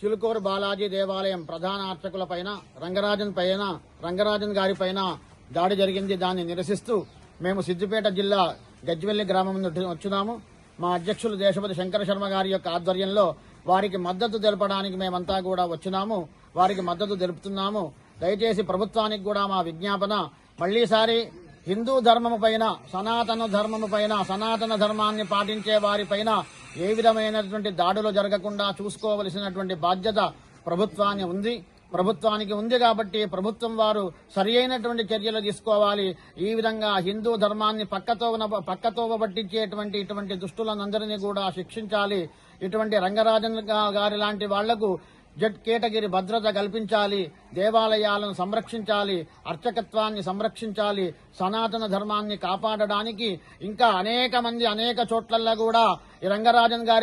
చిలుకూరు బాలాజీ దేవాలయం ప్రధాన అర్చకుల పైన రంగరాజన్ పైన రంగరాజన్ గారి పైన దాడి జరిగింది. దాన్ని నిరసిస్తూ మేము సిద్దిపేట జిల్లా గజ్వెల్లి గ్రామం నుండి వచ్చున్నాము మా అధ్యక్షులు దేశపతి శంకర శర్మ గారి యొక్క ఆధ్వర్యంలో వారికి మద్దతు తెలపడానికి మేమంతా కూడా వచ్చినాము. వారికి మద్దతు తెలుపుతున్నాము. దయచేసి ప్రభుత్వానికి కూడా మా విజ్ఞాపన. మళ్ళీసారి హిందూ ధర్మము పైన సనాతన ధర్మము పైన సనాతన ధర్మాన్ని పాటించే వారిపైన ఏ విధమైనటువంటి దాడులు జరగకుండా చూసుకోవలసినటువంటి బాధ్యత ప్రభుత్వాన్ని ఉంది. ప్రభుత్వానికి ఉంది కాబట్టి ప్రభుత్వం వారు సరి అయినటువంటి చర్యలు తీసుకోవాలి. ఈ విధంగా హిందూ ధర్మాన్ని పక్కతో పక్కతో పట్టించేటువంటి ఇటువంటి దుష్టులందరినీ కూడా శిక్షించాలి. ఇటువంటి రంగరాజన్ గారి లాంటి వాళ్ళకు జడ్ కేటగిరి భద్రత కల్పించాలి దేవాలయాలను సంరక్షించాలి అర్చకత్వాన్ని సంరక్షించాలి సనాతన ధర్మాన్ని కాపాడడానికి ఇంకా అనేక మంది అనేక చోట్లల్లో కూడా ఈ రంగరాజన్ గారి